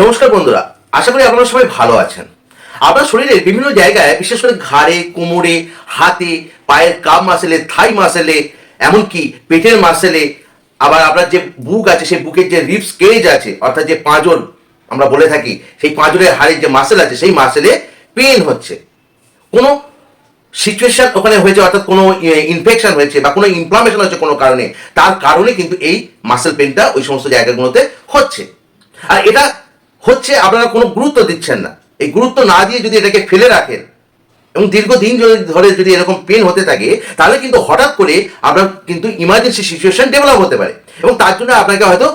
নমস্কার বন্ধুরা, আশা করি আপনারা সবাই ভালো আছেন। আপনার শরীরের বিভিন্ন জায়গায়, বিশেষ করে ঘাড়ে, কোমরে, হাতে, পায়ের কাপ মাসেলে, থাই মাসেলে, এমনকি পেটের মাসেলে, আবার আপনার যে বুক আছে, সেই বুকের যে রিপস কেজ আছে, অর্থাৎ যে পাঁজর, আমরা বলে থাকি, সেই পাঁজরের হাড়ের যে মাসেল আছে, সেই মাসেলে পেন হচ্ছে। কোনো সিচুয়েশন ওখানে হয়েছে, অর্থাৎ কোনো ইনফেকশন হয়েছে বা কোনো ইনফ্লামেশন হয়েছে কোনো কারণে, তার কারণে কিন্তু এই মাসেল পেনটা ওই সমস্ত জায়গাগুলোতে হচ্ছে। আর এটা হচ্ছে আপনারা কোনো গুরুত্ব দিচ্ছেন না। এই গুরুত্ব না দিয়ে যদি এটাকে ফেলে রাখেন এবং দীর্ঘদিন ধরে যদি এরকম পেন হতে থাকে, তাহলে কিন্তু হঠাৎ করে আপনার কিন্তু ইমার্জেন্সি সিচুয়েশন ডেভেলপ হতে পারে এবং তার জন্য আপনাকে হয়তো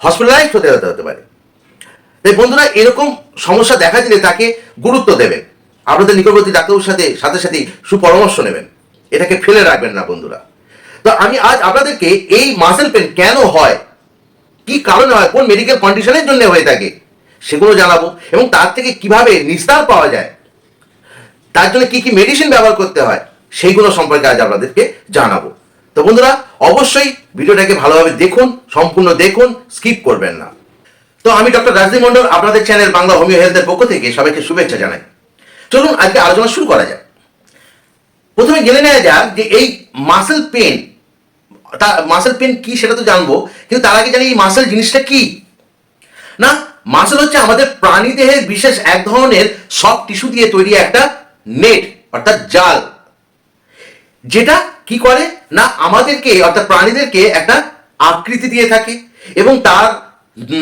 হসপিটালাইজ হতে হতে হতে পারে। তাই বন্ধুরা, এরকম সমস্যা দেখা দিলে তাকে গুরুত্ব দেবেন। আপনাদের নিকটবর্তী ডাক্তারের সাথে সাথে সাথে সুপরামর্শ নেবেন। এটাকে ফেলে রাখবেন না বন্ধুরা। তো আমি আজ আপনাদেরকে এই মাসেল পেন কেন হয়? কি কারণে হয়? কোন মেডিকেল কন্ডিশনের জন্য হয়ে থাকে? সেগুলো জানাব এবং তার থেকে কীভাবে নিস্তার পাওয়া যায়, তার জন্য কি কি মেডিসিন ব্যবহার করতে হয়, সেইগুলো সম্পর্কে আজ আপনাদেরকে জানাব। তো বন্ধুরা, অবশ্যই ভিডিওটাকে ভালোভাবে দেখুন, সম্পূর্ণ দেখুন স্কিপ করবেন না। তো আমি ডক্টর রাজদীপ মন্ডল আপনাদের চ্যানেল বাংলা হোমিও হেলথের পক্ষ থেকে সবাইকে শুভেচ্ছা জানাই। চলুন, আজকে আলোচনা শুরু করা যাক। প্রথমে জেনে নেওয়া যাক যে এই মাসেল পেন তা মাসেল পেন কি সেটা তো জানব, কিন্তু তার আগে জানি এই মাসেল জিনিসটা কি? না মাসেল হচ্ছে আমাদের প্রাণী দেহের বিশেষ এক ধরনের সব টিস্যু দিয়ে তৈরি একটা নেট, অর্থাৎ জাল। যেটা কি করে? না, আমাদেরকে, অর্থাৎ প্রাণীদেরকে একটা আকৃতি দিয়ে থাকে এবং তার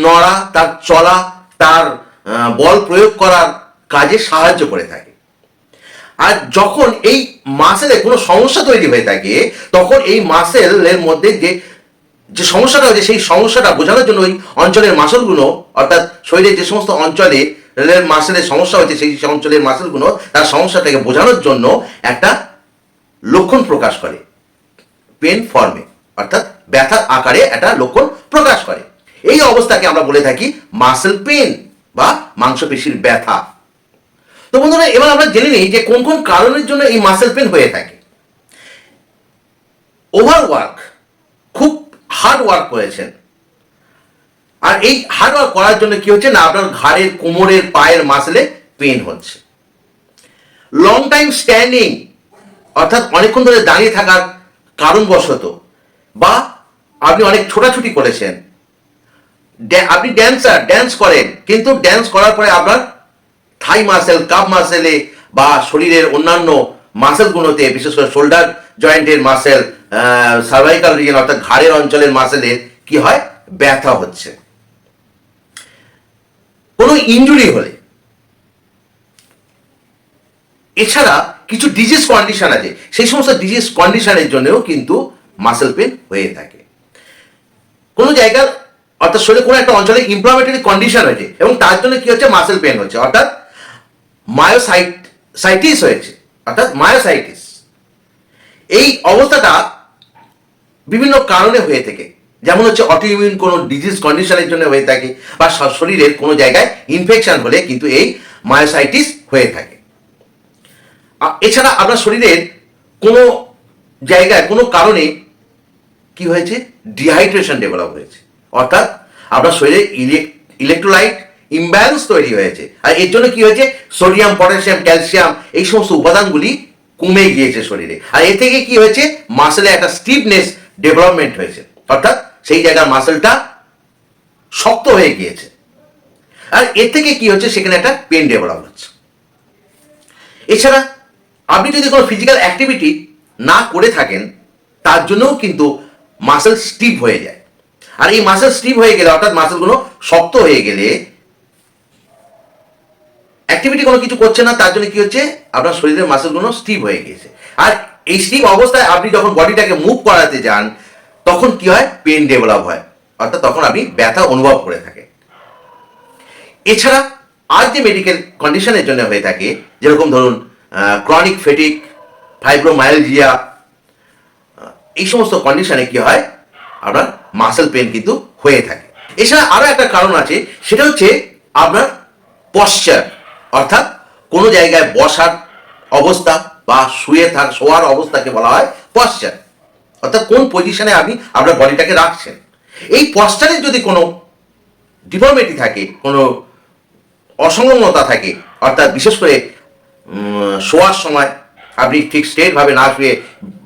নড়া, তার চলা, তার বল প্রয়োগ করার কাজে সাহায্য করে থাকে। আর যখন এই মাসেলে কোনো সমস্যা তৈরি হয়ে থাকে, তখন এই মাসেলের মধ্যে যে যে সমস্যাটা হয়েছে, সেই সমস্যাটা বোঝানোর জন্য ওই অঞ্চলের মাসলগুলো, অর্থাৎ শরীরের যে সমস্ত অঞ্চলে রেলের মাসেলের সমস্যা হয়েছে, সেই অঞ্চলের মাসেলগুলো, তার সমস্যাটাকে বোঝানোর জন্য একটা লক্ষণ প্রকাশ করে। পেন ফর্মে, অর্থাৎ ব্যথার আকারে একটা লক্ষণ প্রকাশ করে। এই অবস্থাকে আমরা বলে থাকি মাসেল পেন বা মাংসপেশির ব্যথা। তো বন্ধুরা, এবার আমরা জেনে নিই যে কোন কোন কারণের জন্য এই মাসেল পেন হয়ে থাকে। ওভার ওয়ার্ক খুব হার্ড ওয়ার্ক করেছেন। আর এই হার্ড ওয়ার্ক করার জন্য কি হচ্ছে না, আপনার ঘাড়ের, কোমরের, পায়ের মাসেলে পেন হচ্ছে। লং টাইম স্ট্যান্ডিং অর্থাৎ অনেকক্ষণ ধরে দাঁড়িয়ে থাকার কারণবশত বা আপনি অনেক ছোটাছুটি করেছেন। আপনি ড্যান্সার ড্যান্স করেন, কিন্তু ড্যান্স করার পরে আপনার থাই মাসেল কাপ মাসেলে বা শরীরের অন্যান্য মাসেলগুলোতে বিশেষ করে শোল্ডার জয়েন্টের মাসেল সার্ভাইকাল রিজন অর্থাৎ ঘাড়ের অঞ্চলের মাসেলে কি হয়? ব্যথা হচ্ছে। কোনো ইনজুরি হলে, এছাড়া কিছু ডিজিজ কন্ডিশন আছে, সেই সমস্ত ডিজিজ কন্ডিশনের জন্যও কিন্তু মাসেল পেন হয়ে থাকে। কোনো জায়গার, অর্থাৎ শরীরে কোনো একটা অঞ্চলে ইনফ্লামেটরি কন্ডিশন হয়েছে এবং তার জন্য কি হচ্ছে? মাসেল পেন হচ্ছে। অর্থাৎ মায়োসাইট সাইটিস হয়েছে। অর্থাৎ মায়োসাইটিস এই অবস্থাটা বিভিন্ন কারণে হয়ে থাকে। যেমন হচ্ছে অটোইমিউন কোনো ডিজিজ কন্ডিশনের জন্য হয়ে থাকে বা শরীরের কোনো জায়গায় ইনফেকশন হলে কিন্তু এই মায়োসাইটিস হয়ে থাকে। এছাড়া আপনার শরীরের কোনো জায়গায়, কোনো কারণে কি হয়েছে? ডিহাইড্রেশন ডেভেলপ হয়েছে। অর্থাৎ আপনার শরীরে ইলেকট্রোলাইট ইমব্যালেন্স তৈরি হয়েছে। আর এর জন্য কি হয়েছে? সোডিয়াম পটাশিয়াম ক্যালসিয়াম এই সমস্ত উপাদানগুলি কমে গিয়েছে শরীরে। আর এ থেকে কি হয়েছে? মাসেলে একটা স্টিফনেস ডেভেলপমেন্ট হয়েছে। অর্থাৎ সেই জায়গার মাসেলটা শক্ত হয়ে গিয়েছে। আর এর থেকে কি হচ্ছে? সেখানে একটা পেন ডেভেলপ হচ্ছে। এছাড়া আপনি যদি কোনো ফিজিক্যাল অ্যাক্টিভিটি না করে থাকেন, তার জন্যও কিন্তু মাসেল স্টিভ হয়ে যায়। আর এই মাসেল স্টিভ হয়ে গেলে, অর্থাৎ মাসেলগুলো শক্ত হয়ে গেলে অ্যাক্টিভিটি কোনো কিছু করছে না, তার জন্য কি হচ্ছে? আপনার শরীরের মাসেলগুলো স্টিভ হয়ে গেছে আর এই স্টিভ অবস্থায় আপনি যখন বডিটাকে মুভ করাতে যান, তখন কি হয়? পেন ডেভেলপ হয়। অর্থাৎ তখন আপনি ব্যথা অনুভব করে থাকেন। এছাড়া আর যে মেডিকেল কন্ডিশনের জন্য হয়ে থাকে, যেরকম ধরুন ক্রনিক ফেটিক ফাইব্রোমায়ালজিয়া এই সমস্ত কন্ডিশনে কি হয়? আপনার মাসেল পেন কিন্তু হয়ে থাকে। এছাড়া আরও একটা কারণ আছে, সেটা হচ্ছে আপনার পশ্চার অর্থাৎ কোনো জায়গায় বসার অবস্থা বা শুয়ে থাক, শোয়ার অবস্থাকে বলা হয় পশ্চার অর্থাৎ কোন পজিশনে আপনি আপনার বডিটাকে রাখছেন। এই পশ্চারের যদি কোনো ডিফর্মিটি থাকে, কোনো অসংলগ্নতা থাকে, অর্থাৎ বিশেষ করে শোয়ার সময় আপনি ঠিক স্ট্রেটভাবে না শুয়ে,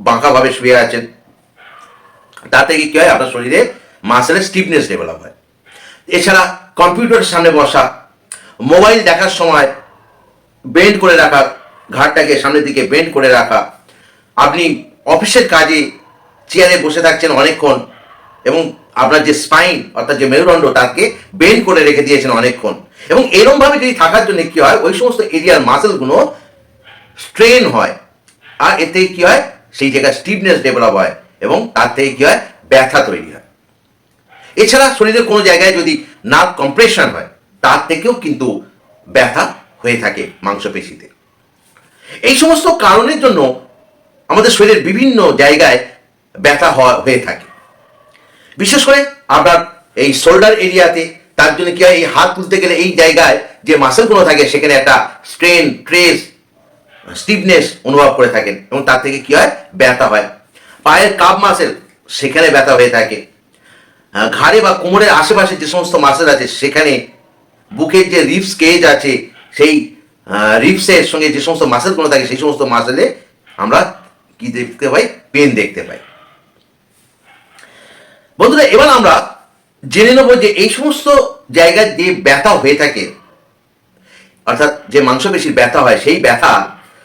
বাঁকাভাবে শুয়ে আছেন, তাতে কি হয়? আপনার শরীরে মাসেলের স্টিফনেস ডেভেলপ হয়। এছাড়া কম্পিউটারের সামনে বসা মোবাইল দেখার সময় বেন্ড করে রাখা ঘাটটাকে সামনের দিকে বেন্ড করে রাখা। আপনি অফিসের কাজে চেয়ারে বসে থাকছেন অনেকক্ষণ এবং আপনার যে স্পাইন, অর্থাৎ যে মেরুদণ্ড, তাকে বেন্ড করে রেখে দিয়েছেন অনেকক্ষণ। এবং এরমভাবে যদি থাকার জন্য কি হয়, ওই সমস্ত এরিয়ার মাসেলগুলো স্ট্রেন হয়। আর এতে কি হয়, সেই জায়গায় স্টিফনেস ডেভেলপ হয় এবং তার থেকে কি হয়, ব্যথা তৈরি হয়। এছাড়া শরীরের কোনো জায়গায় যদি নার্ভ কম্প্রেশন হয় তার থেকেও কিন্তু ব্যথা হয়ে থাকে মাংসপেশিতে। এই সমস্ত কারণের জন্য আমাদের শরীরের বিভিন্ন জায়গায় ব্যথা হয়ে থাকে। বিশেষ করে আপনার এই শোল্ডার এরিয়াতে, তার জন্য কি হয়, এই হাত তুলতে গেলে এই জায়গায় যে মাসেলগুলো থাকে, সেখানে একটা স্ট্রেন, ট্রেস, স্টিফনেস অনুভব করে থাকেন এবং তার থেকে কি হয়, ব্যথা হয়। পায়ের কাপ মাসেল, সেখানে ব্যথা হয়ে থাকে। ঘাড়ে বা কোমরের আশেপাশে যে সমস্ত মাসেল আছে, সেখানে বুকের যে রিপস কেজ আছে, সেই রিপসের সঙ্গে যে সমস্ত মাসেলগুলো থাকে, সেই সমস্ত মাসেলে আমরা কি দেখতে পাই? পেন দেখতে পাই। বন্ধুরা, এবার আমরা জেনে নেব যে এই সমস্ত জায়গায় যে ব্যথা হয়ে থাকে, অর্থাৎ যে মাংসপেশির ব্যথা হয়, সেই ব্যথা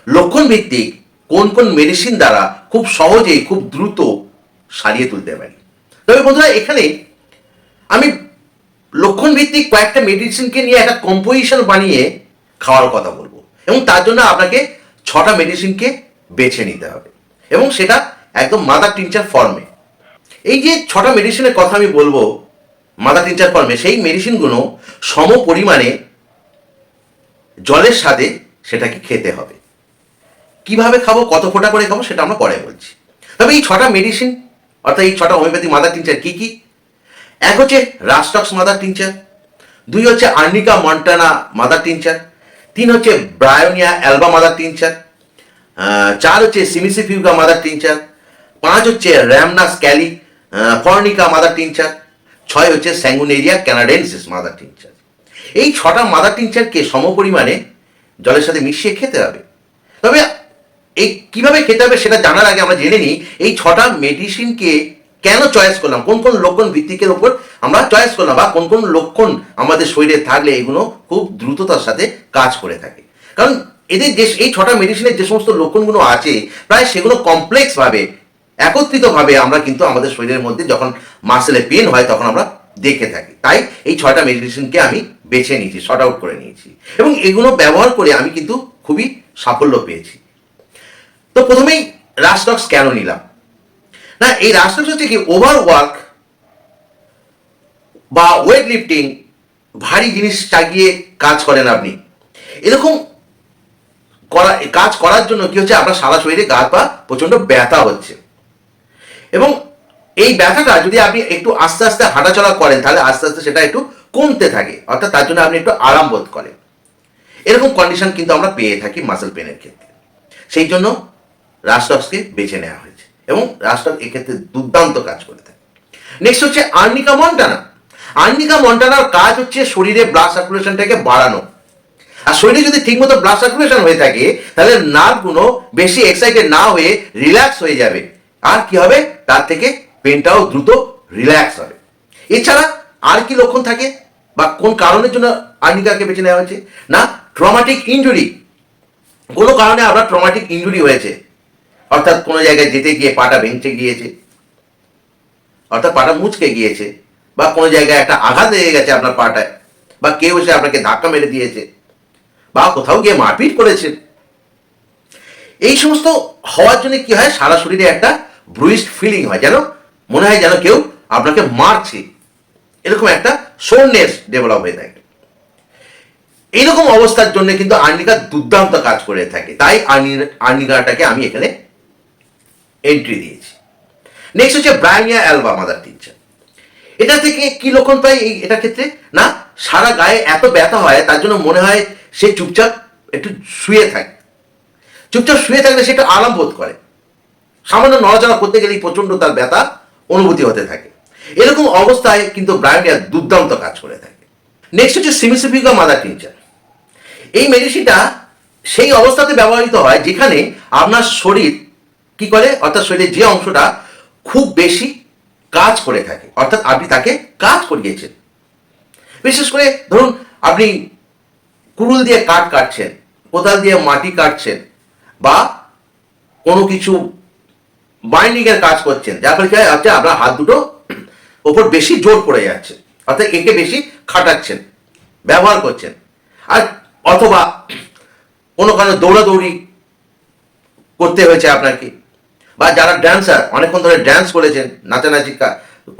লক্ষণ ভিত্তিক কোন কোন মেডিসিন দ্বারা খুব সহজেই, খুব দ্রুত সারিয়ে তুলতে পারি। তবে বন্ধুরা, এখানে আমি লক্ষণ ভিত্তিক কয়েকটা মেডিসিনকে নিয়ে একটা কম্পোজিশন বানিয়ে খাওয়ার কথা বলব। এবং তার জন্য আপনাকে ছটা মেডিসিনকে বেছে নিতে হবে। এবং সেটা একদম মাদার টিনচার ফর্মে এই যে ছটা মেডিসিনের কথা আমি বলব মাদার টিনচার ফর্মে সেই মেডিসিনগুলো সম পরিমাণে জলের সাথে সেটাকে খেতে হবে। কীভাবে খাব, কত ফোটা করে খাব, সেটা আমরা পরে বলছি। তবে এই ছটা মেডিসিন, অর্থাৎ এই ছটা হোমিওপ্যাথি মাদার টিনচার কী কি এক হচ্ছে রাস্টক্স মাদার টিনচার, দুই হচ্ছে আর্নিকা মন্টানা মাদার টিনচার, তিন হচ্ছে ব্রায়োনিয়া অ্যালবা মাদার টিনচার চার হচ্ছে সিমিসিফিউগা মাদার টিনচার, পাঁচ হচ্ছে র্যামনাস ক্যালি ফর্নিকা মাদার টিনচার, ছয় হচ্ছে স্যাঙ্গুনেরিয়া ক্যানাডেন্সিস মাদার টিনচার। এই ছটা মাদার টিনচারকে সমপরিমাণে জলের সাথে মিশিয়ে খেতে হবে। তবে এই কীভাবে খেতে হবে সেটা জানার আগে আমরা জেনে নিই, এই ছটা মেডিসিনকে কেন চয়েস করলাম? কোন কোন লক্ষণ ভিত্তিকের উপর আমরা চয়েস করলাম বা কোন কোন লক্ষণ আমাদের শরীরে থাকলে এগুলো খুব দ্রুততার সাথে কাজ করে থাকে? কারণ এদের যে, এই ছটা মেডিসিনের যে সমস্ত লক্ষণগুলো আছে, প্রায় সেগুলো কমপ্লেক্স ভাবে, একত্রিতভাবে আমরা কিন্তু আমাদের শরীরের মধ্যে যখন মাসেলে পেন হয় তখন আমরা দেখে থাকি। তাই এই ছয়টা মেডিসিনকে আমি বেছে নিয়েছি শর্ট আউট করে নিয়েছি। এবং এগুলো ব্যবহার করে আমি কিন্তু খুবই সাফল্য পেয়েছি। তো প্রথমেই রাস্টক্স কেন নিলাম? না, এই রাস্টক্স হচ্ছে কি ওভার ওয়ার্ক বা ওয়েট লিফটিং ভারী জিনিস চাগিয়ে কাজ করেন আপনি। এরকম করা, কাজ করার জন্য কি হচ্ছে, আপনার সারা শরীরে গা পা প্রচণ্ড ব্যথা হচ্ছে। এবং এই ব্যথাটা যদি আপনি একটু আস্তে আস্তে হাঁটাচলা করেন, তাহলে আস্তে আস্তে সেটা একটু কমতে থাকে। অর্থাৎ তার জন্য আপনি একটু আরাম বোধ করেন। এরকম কন্ডিশন কিন্তু আমরা পেয়ে থাকি মাসেল পেনের ক্ষেত্রে। সেই জন্য রাস্টক্সকে বেছে নেওয়া হয়েছে। এবং রাস্টক এক্ষেত্রে দুর্দান্ত কাজ করে থাকে। নেক্সট হচ্ছে আর্নিকা মন্টানা। আর্নিকা মন্টানার কাজ হচ্ছে শরীরে ব্লাড সার্কুলেশনটাকে বাড়ানো। আর শরীরে যদি ঠিকমতো ব্লাড সার্কুলেশন হয়ে থাকে, তাহলে নার্ভগুলো বেশি এক্সাইটেড না হয়ে রিল্যাক্স হয়ে যাবে। আর কি হবে? তার থেকে পেনটাও দ্রুত রিল্যাক্স হবে। এছাড়া আর কি লক্ষণ থাকে? বা কোন কারণের জন্য আর্নিকাকে বেছে নেওয়া হয়েছে? না ট্রমাটিক ইনজুরি কোনো কারণে আপনার ট্রমাটিক ইনজুরি হয়েছে। অর্থাৎ কোনো জায়গায় যেতে গিয়ে পাটা ভেঙে গিয়েছে, অর্থাৎ পাটা মুচকে গিয়েছে, বা কোনো জায়গায় একটা আঘাত লেগে গেছে আপনার পাটায়, বা কেউ এসে আপনাকে ধাক্কা মেরে দিয়েছে, বা কোথাও গিয়ে মারপিট করেছে। এই সমস্ত হওয়ার জন্য কি হয়? সারা শরীরে একটা ব্রুইস্ট ফিলিং হয়, যেন মনে হয় যেন কেউ আপনাকে মারছে। এরকম একটা সোরনেস ডেভেলপ হয়ে থাকে। এইরকম অবস্থার জন্য কিন্তু আর্নিকা দুর্দান্ত কাজ করে থাকে। তাই আর্নি- আর্নিকাটাকে আমি এখানে এন্ট্রি দিয়েছি। নেক্সট হচ্ছে ব্রাইনিয়া অ্যালবা মাদার টিচার এটা থেকে কি লক্ষণ পাই এই এটার ক্ষেত্রে? না, সারা গায়ে এত ব্যথা হয়, তার জন্য মনে হয় সে চুপচাপ একটু শুয়ে থাকে। চুপচাপ শুয়ে থাকলে সে একটু আরাম বোধ করে। সামান্য নড়াচড়া করতে গেলেই প্রচণ্ড তার ব্যথা অনুভূতি হতে থাকে। এরকম অবস্থায় কিন্তু ব্রায়োনিয়া দুর্দান্ত কাজ করে থাকে। নেক্সট হচ্ছে সিমিসিফিকা মাদার টিনচার এই মেডিসিনটা সেই অবস্থাতে ব্যবহৃত হয় যেখানে আপনার শরীর কি করে? অর্থাৎ শরীরের যে অংশটা খুব বেশি কাজ করে থাকে, অর্থাৎ আপনি তাকে কাজ করিয়েছেন। বিশেষ করে ধরুন, আপনি কুড়ুল দিয়ে কাঠ কাটছেন, কোদাল দিয়ে মাটি কাটছেন, বা কোনো কিছু বাইন্ডিং এর কাজ করছেন, যার ফলে কি হয় আপনার হাত দুটো ওপর বেশি জোর পড়ে যাচ্ছে, অর্থাৎ একে বেশি খাটাচ্ছেন, ব্যবহার করছেন। আর অথবা কোনো কারণে দৌড়াদৌড়ি করতে হয়েছে আপনাকে বা যারা ড্যান্সার অনেকক্ষণ ধরে ড্যান্স করেছেন নাচানাচি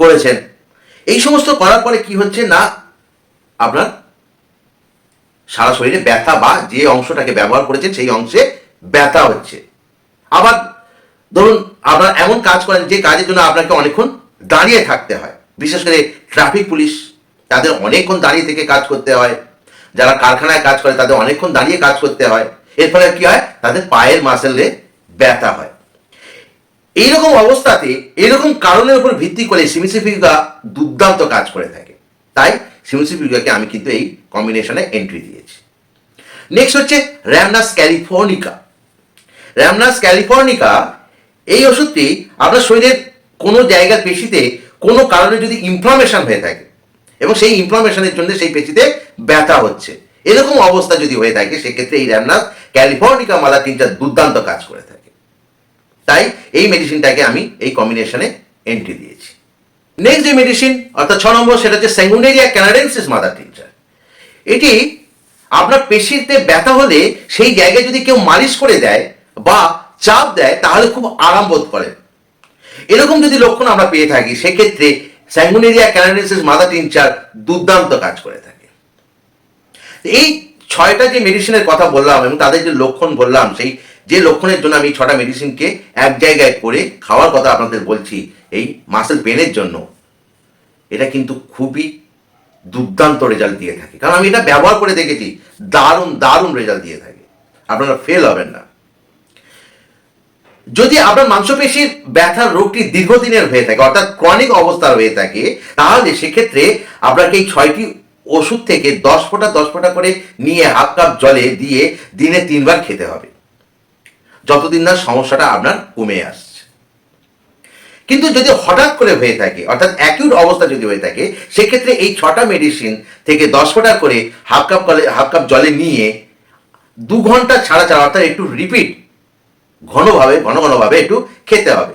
করেছেন, এই সমস্ত করার পরে কি হচ্ছে না, আপনার সারা শরীরে ব্যথা বা যে অংশটাকে ব্যবহার করেছেন সেই অংশে ব্যথা হচ্ছে। আবার ধরুন আপনারা এমন কাজ করেন যে কাজের জন্য আপনাকে অনেকক্ষণ দাঁড়িয়ে থাকতে হয়। বিশেষ করে ট্রাফিক পুলিশ তাদের অনেকক্ষণ দাঁড়িয়ে থেকে কাজ করতে হয়। যারা কারখানায় কাজ করে তাদের অনেকক্ষণ দাঁড়িয়ে কাজ করতে হয়। এর ফলে কি হয়? তাদের পায়ের মাসেলে ব্যথা হয়। এইরকম অবস্থাতে এরকম কারণের উপর ভিত্তি করে সিমিসিফিকা দুর্দান্ত কাজ করে থাকে। তাই সিমিসিফিকাকে আমি কিন্তু এই কম্বিনেশনে এন্ট্রি দিয়েছি। নেক্সট হচ্ছে র্যামনাস ক্যালিফোর্নিকা র্যামনাস ক্যালিফোর্নিকা এই ওষুধটি আপনার শরীরের কোনো জায়গার পেশিতে কোনো কারণে যদি ইনফ্লামেশন হয়ে থাকে, এবং সেই ইনফ্লামেশনের জন্য সেই পেশিতে ব্যথা হচ্ছে, এরকম অবস্থা যদি হয়ে থাকে, সেক্ষেত্রে এই র্যামনাস ক্যালিফোর্নিকা মালা তিনটা দুর্দান্ত কাজ করে থাকে। তাই এই মেডিসিনটাকে আমি এই কম্বিনেশনে এন্ট্রি দিয়েছি। নেক্সট যে মেডিসিন অর্থাৎ ছ নম্বর, সেটা হচ্ছে সেগুন্ডেরিয়া ক্যানাডেন্সিস মাদার টিনচার এটি আপনার পেশিতে ব্যথা হলে সেই জায়গায় যদি কেউ মালিশ করে দেয় বা চাপ দেয়, তাহলে খুব আরাম বোধ করেন এরকম যদি লক্ষণ আমরা পেয়ে থাকি, সেক্ষেত্রে স্যাঙ্গুনেরিয়া ক্যানাডেন্সিস মাদার টিনচার দুর্দান্ত কাজ করে থাকে। এই ছয়টা যে মেডিসিনের কথা বললাম এবং তাদের যে লক্ষণ বললাম, সেই যে লক্ষণের জন্য আমি ছটা মেডিসিনকে এক জায়গায় করে খাওয়ার কথা আপনাদের বলছি, এই মাসেল পেনের জন্য, এটা কিন্তু খুবই দুর্দান্ত রেজাল্ট দিয়ে থাকে। কারণ আমি এটা ব্যবহার করে দেখেছি, দারুণ দারুণ রেজাল্ট দিয়ে থাকে। আপনারা ফেল হবেন না। যদি আপনার মাংসপেশির ব্যথার রোগটি দীর্ঘদিনের হয়ে থাকে, অর্থাৎ ক্রনিক অবস্থার হয়ে থাকে, তাহলে সেক্ষেত্রে আপনাকে এই ছয়টি ওষুধ থেকে দশ ফোঁটা দশ ফোঁটা করে নিয়ে হাফ কাপ জলে দিয়ে দিনে তিনবার খেতে হবে। যতদিন না সমস্যাটা আপনার কমে আসছে। কিন্তু যদি হঠাৎ করে হয়ে থাকে, অর্থাৎ অ্যাকিউট অবস্থা যদি হয়ে থাকে, সেক্ষেত্রে এই ছটা মেডিসিন থেকে দশ ফোঁটা করে হাফ কাপ কলে হাফ কাপ জলে নিয়ে দু ঘণ্টা ছাড়া ছাড়া, অর্থাৎ একটু রিপিট ঘনভাবে, ঘন ঘনভাবে একটু খেতে হবে।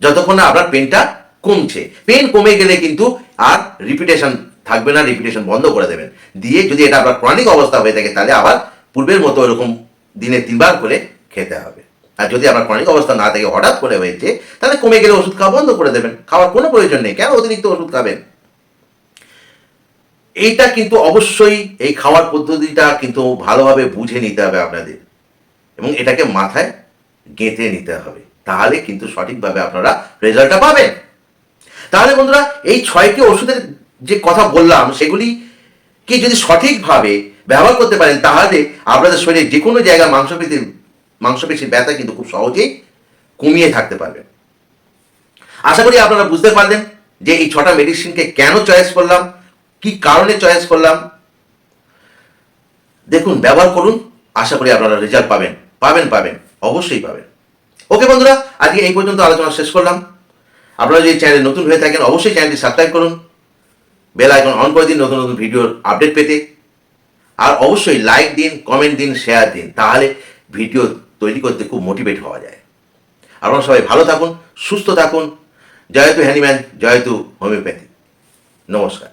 যতক্ষণ না আপনার পেনটা কমছে। পেন কমে গেলে কিন্তু আর রিপিটেশন থাকবে না রিপিটেশন বন্ধ করে দেবেন। দিয়ে যদি এটা আপনার ক্রনিক অবস্থা হয়ে থাকে, তাহলে আবার পূর্বের মতো এরকম দিনে তিনবার করে খেতে হবে। আর যদি আপনার ক্রনিক অবস্থা না থাকে, হঠাৎ করে হয়েছে, তাহলে কমে গেলে ওষুধ খাওয়া বন্ধ করে দেবেন। খাওয়ার কোনো প্রয়োজন নেই। কেন অতিরিক্ত ওষুধ খাবেন? এইটা কিন্তু অবশ্যই এই খাওয়ার পদ্ধতিটা কিন্তু ভালোভাবে বুঝে নিতে হবে আপনাদের। এবং এটাকে মাথায় গেঁথে নিতে হবে। তাহলে কিন্তু সঠিকভাবে আপনারা রেজাল্টটা পাবেন। তাহলে বন্ধুরা, এই ছয়টি ওষুধের যে কথা বললাম, সেগুলি কি যদি সঠিকভাবে ব্যবহার করতে পারেন, তাহলে আপনাদের শরীরে যে কোনো জায়গায় মাংসপেশির মাংসপেশির ব্যথা কিন্তু খুব সহজেই কমিয়ে থাকতে পারবেন আশা করি আপনারা বুঝতে পারলেন যে এই ছটা মেডিসিনকে কেন চয়েস করলাম, কি কারণে চয়েস করলাম। দেখুন, ব্যবহার করুন, আশা করি আপনারা রেজাল্ট পাবেন পাবেন পাবেন, অবশ্যই পাবেন। ওকে বন্ধুরা, আজকে এই পর্যন্ত আলোচনা শেষ করলাম। আপনারা যদি চ্যানেলে নতুন হয়ে থাকেন, অবশ্যই চ্যানেলটি সাবস্ক্রাইব করুন। বেল আইকন অন করে দিন, নতুন নতুন ভিডিওর আপডেট পেতে। আর অবশ্যই লাইক দিন কমেন্ট দিন শেয়ার দিন, তাহলে ভিডিও তৈরি করতে খুব মোটিভেট হওয়া যায়। আপনারা সবাই ভালো থাকুন, সুস্থ থাকুন। জয়তু হ্যানিম্যান জয়তু হোমিওপ্যাথি। নমস্কার।